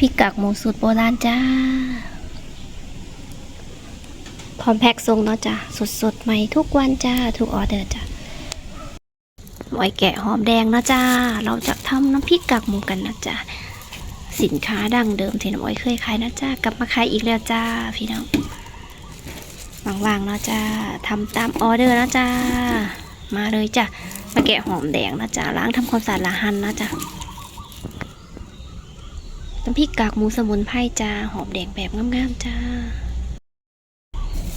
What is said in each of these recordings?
พริกกากหมูสูตรโบราณจ้า พร้อมแพ็กส่งเนาะจ้าสดสดๆใหม่ทุกวันจ้า ทุกออเดอร์จ้าหอยแกะหอมแดงนะจ้า เราจะทำน้ำพริกกากหมูกันนะจ้าสินค้าดั้งเดิมที่น้ำอ้อยเคยขายนะจ้ากลับมาขายอีกแล้วจ้าพี่น้องว่างๆเนาะจ้าทำตามออเดอร์นะจ้ามาเลยจ้ะมาแกะหอมแดงนะจ้าล้างทำความสะอาดละหันนะจ้า น้ำพริกกากหมูสมุนไพรจ้า หอมแดงแบบงามๆจ้า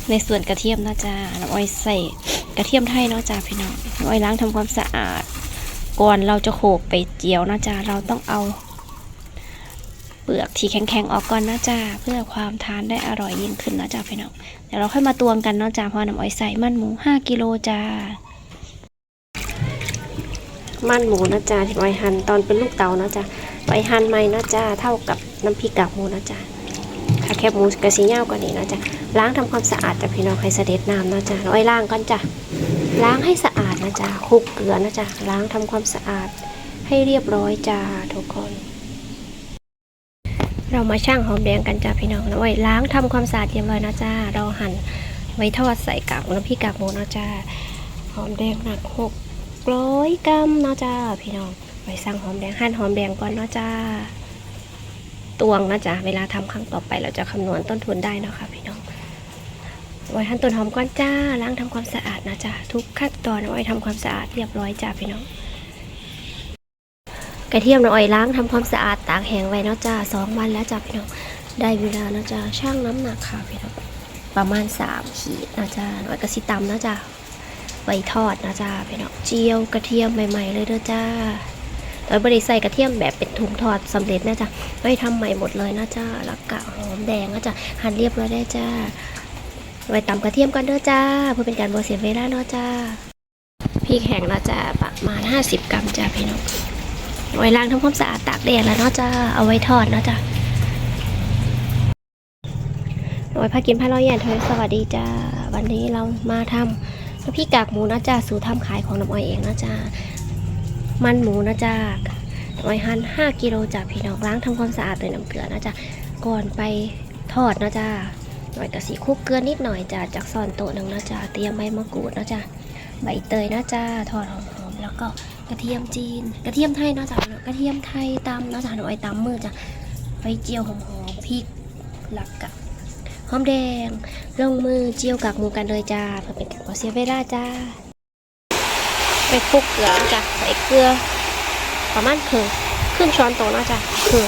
ในส่วนกระเทียมนะจ้าน้ำอ้อยใส่กระเทียมไทยเนาะจ้าพี่น้องน้ำอ้อยล้างทำความสะอาด ก่อนเราจะโขลกไปเจียวนะจ้าเราต้องเอา เปลือกที่แข็งๆออกก่อนนะจ้าเพื่อความทานได้อร่อยยิ่งขึ้นนะจ้าพี่น้องเดี๋ยวเราค่อยมาตวงกันเนาะจ้าพราะน้ำอ้อยใส่มันหมู 5กิโลจ้ามันหมูนะจ้าที่อ้อยหั่นตอนเป็นลูกเต๋านะจ้า อ้อยหั่นใหม่นะจ้าเท่ากับน้ำพริกกากหมูนะจ้าถ้าแคบหมูกระสีเง่ากว่านี้นะจ้าล้างทำความสะอาดจ้ะพี่น้องให้เสด็จน้ำนะจ้าอ้ล้างก่อนจ้าล้างให้สะอาดนะจ้าคลุกเกลือนะจ้าล้างทำความสะอาดให้เรียบร้อยจ้าทุกคน เรามาช่างหอมแดงกันจ้าพี่น้องนะไว้ล้างทำความสะอาดเรียบร้อยนะจ้าเราหั่นไว้ทอดใส่กากน้ำพริกกากหมูนะจ้าหอมแดงหนักหกร้อยกรัมนะจ้าพี่น้อง ไว้สั่งหอมแดงหั่นหอมแดงก่อนนะจ้าตวงนะจ้าเวลาทำครั้งต่อไปเราจะคำนวณต้นทุนได้นะคะพี่น้องไว้หั่นต้นหอมก่อนจ้าล้างทำความสะอาดนะจ้าทุกขั้นตอนไว้ทำความสะอาดเรียบร้อยจ้าพี่น้องกระเทียมน้อ้อยล้างทำความสะอาดตากแห้งไว้เนาะจ้าสองวันแล้วจ้าพี่น้องได้เวลานะจ้าช่างน้ำหนักค่ะพี่น้องประมาณสามขีดนะจ้าน้อยกระสิตำนะจ้าไว้ทอดนะจ้าพี่น้องเจียวกระเทียมใหม่ๆเลยเด้อจ้า โดยบริใส่กระเทียมแบบเป็นถุงทอดสำเร็จนะจ้าไม่ทำใหม่หมดเลยนะจ้าแล้วก็หอมแดงนะจ้าหั่นเรียบร้อยได้จ้าไว้ตำกระเทียมกันเด้อจ้า เพื่อเป็นการบ่เสียเวลาเนาะจ้าพริกแห้งนะจ้าประมาณ 50 กรัมจ้าพี่น้องไว้ล้างทำความสะอาดตากแดดแล้วเนาะจ้าเอาไว้ทอดเนาะจ้าโอ้ยพากินพาลอยแย่นเธอสวัสดีจ้าวันนี้เรามาทำน้ำพริกกากหมูนะจ้าสูตรทำขายของน้ำอ้อยเองนะจ้า มันหมูนะจ้าน้ำอ้อยหั่น5กิโลจ้าพี่น้องล้างทำความสะอาดด้วยน้ำเกลือนะจ้าก่อนไปทอดนะจ้าหน่อยกระสีคุกเกลือนิดหน่อยจ้าจากซอนโต๊ะหนึ่งนะจ้าเตรียมใบมะกรูดนะจ้าใบเตยนะจ้าทอดหอมๆแล้วก็กระเทียมจีน กระเทียมไทยนะจ้ะกระเทียมไทยตำนะจ้ะหน่อยตำมือจ้ะไปเจียวหอมๆพริกหลักกะหอมแดงลงมือเจียวกากหมูกันเลยจ้าเพื่อเป็นการบ่เสียเวลาจ้า ไปคลุกเกลือจ้ะใส่เกลือ ประมาณครึ่งครึ่งช้อนโต๊ะนาะจ้ะครึ่ง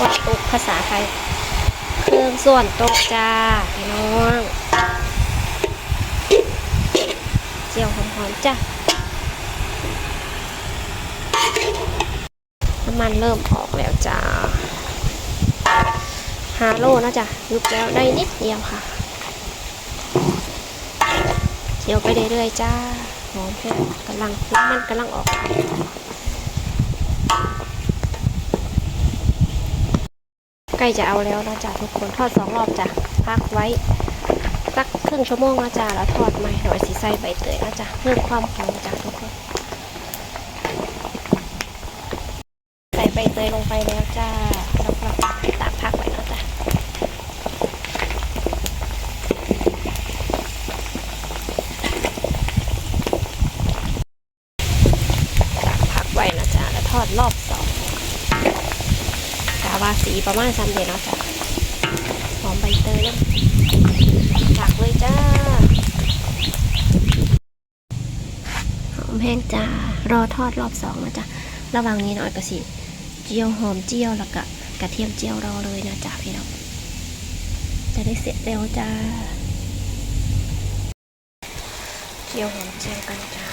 ว่าโต๊ะภาษาไทยเครื่องส่วนโต๊ะจ้าพี่น้องเจียวหอมๆจ้ะน้ำมันเริ่มออกแล้วจ้าฮาโลนะจ๊ะยุบแล้วได้นิดเดียวค่ะ เจียวไปเรื่อยๆจ้า หอมแค่กำลังน้ำมันกำลังออก ใกล้จะเอาแล้วนะจ๊ะทุกคนทอดสองรอบจ้ะพักไว้สักครึ่งชั่วโมงนะจ๊ะแล้วทอดใหม่หน่อยสีใส่ใบเตยนะจ๊ะเพิ่มความหอมจ้ะทุกคนใส่ใบเตยลงไปแล้วจ้าแล้วก็ตากพักไว้แล้วจ้ะตากพักไว้นะจ้าแล้วทอด รอบสองกาวาสีประมาณสามเดือนเนาะจ้ะหอมใบเตยแล้วตักเลยจ้า หอมแห้งจ้า รอทอดรอบสองนะจ๊ะระหว่างนี้หน่อยก็สิ เจียวหอมเจียวแล้วก็กระเทียมเจียวรอเลยนะจ๊ะพี่น้อง จะได้เสร็จเร็วจ้า เจียวหอมเจียวกันจ้า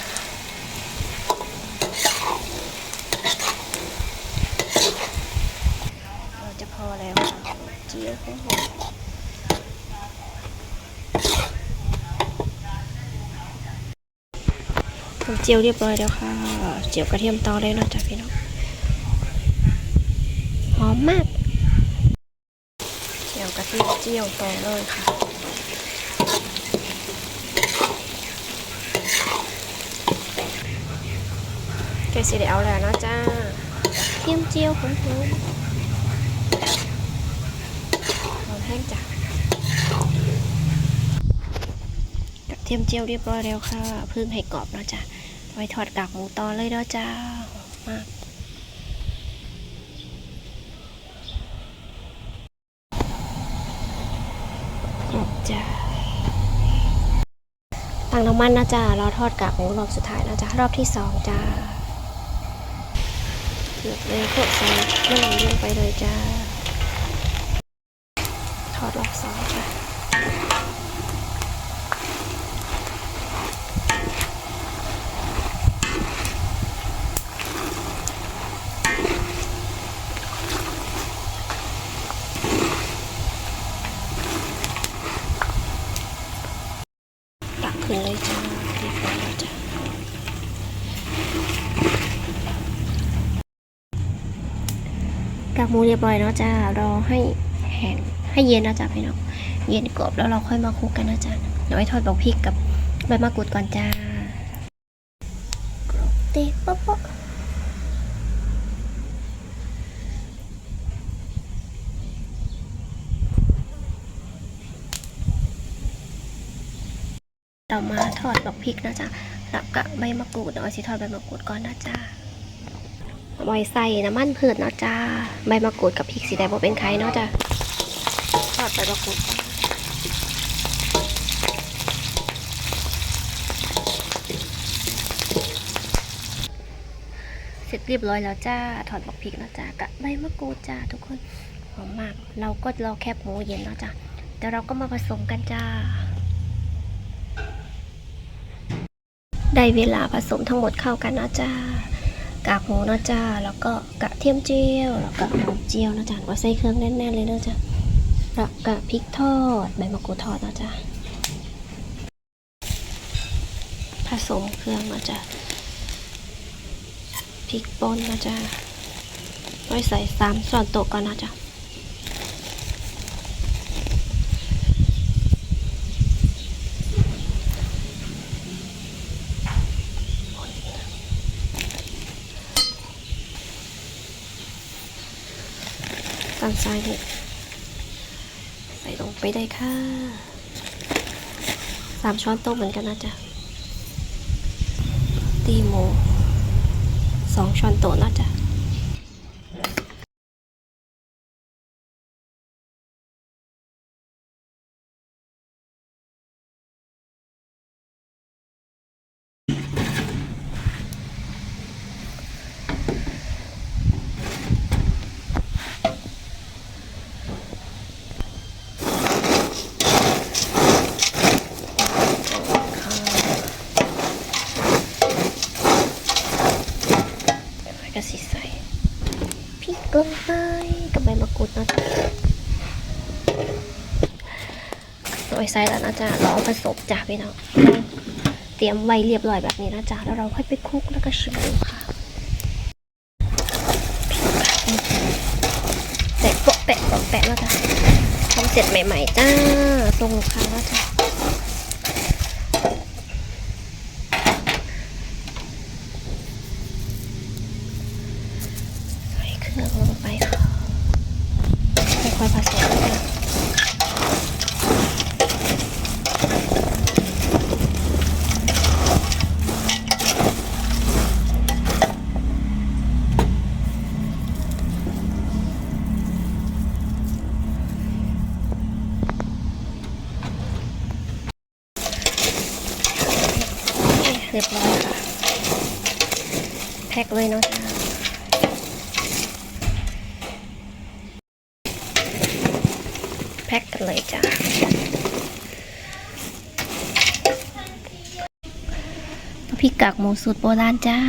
จะพอแล้ว ค่ะเจียวให้หอมเจียวเรียบร้อยแล้วค่ะ เจียวกระเทียมต่อเลยนะจ๊ะพี่น้อง หอมมาก เจียวกระเทียมเจียวต่อเลยค่ะแกสิได้เอาแล้วนะจ้าเทียมเจียวหอมๆ งจ้ะกระเทียมเจียวเรียบร้อยแล้วค่ะเพึ่งให้กรอบแล้วจ้ะไว้ทอดกากหมูต่อเลยแล้วจ้าหอมมากกรอบจ้าตั้งน้ำมันนะจ้ารอทอดกากหมูรอบสุดท้ายนะจ้ารอบที่สองจ้าเกือบเลยโคตรใส่ไม่ลงลงไปเลยจ้า รอบสองจ้ะตักขึ้นเลยจ้าเรียบร้อยแล้วจ้ากากหมูเรียบร้อยเนาะจ้ารอให้แห้ง ให้เย็นนะจ๊ะพี่น้องเย็นกรอบแล้วเราค่อยมาคลุกกันนะจ๊ะเดี๋ยวไว้ทอดบอกพริกกับใบมะกรูดก่อนจ้ากรอบเตะป๊ะป๊ะเรามาทอดบอกพริกนะจ๊ะแล้วก็ใบมะกรูดเดี๋ยวเอาสิทอดใบมะกรูดก่อนนะจ๊ะไว้ใส่น้ำมันพืชเนาะจ้า ใบมะกรูดกับพริกสีแดงบ่เป็นไข่เนาะจ้ะ ดใบมะกรูดเสร็จเรียบร้อยแล้วจ้า ถอดบอกพริกแล้วจ้ากะใบมะกรูดจ้าทุกคนหอมมาก เราก็รอแคบหมูเย็นแล้วจ้าเดี๋ยวเราก็มาผสมกันจ้า ได้เวลาผสมทั้งหมดเข้ากันนะจ้ากากหมูนะจ้า แล้วก็กะเทียมเจียว แล้วก็หอมเจียวนะจ้าว่าใส่เครื่องแน่นๆเลยนะจ้า แล้วก็พริกทอด ใบมะกรูดทอดนะจ้าผสมเครื่องนะจ้าพริกป่นนะจ๊ะไว้ใส่สามส่วนโต๊ะก่อนนะจ๊ะกันซ้ายนี่ใส่ลง ไปได้ค่ะสามช้อนโต๊ะเหมือนกันนะจ๊ะตีหมูสองช้อนโต๊ะนะจ๊ะแล้วก็สิใส่พริกลงไปกับใบมะกรูดนะจ๊ะ โดยใส่แล้วนะจ๊ะเราเอาผสมจ้ะพี่น้องเตรียมไว้เรียบร้อยแบบนี้นะจ๊ะแล้วเราค่อยไปคลุกแล้วก็ชิมดูค่ะแตะโปะแปะโปะแปะแล้วจ้ะทำเสร็จใหม่ๆจ้าส่งลูกค้าแล้วจ้ะ ใส่เครื่องลงไปค่ะค่อยๆผสมกันเรียบร้อยค่ะ แพ็คเลยเนาะแพ็คกันเลยจ้ะพริกกากหมูสูตรโบราณจ้า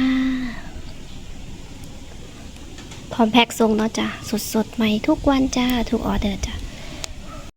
พร้อมแพ็คส่งเนาะจ้ะสดๆ ใหม่ทุกวันจ้า ทุกออเดอร์จ้ะ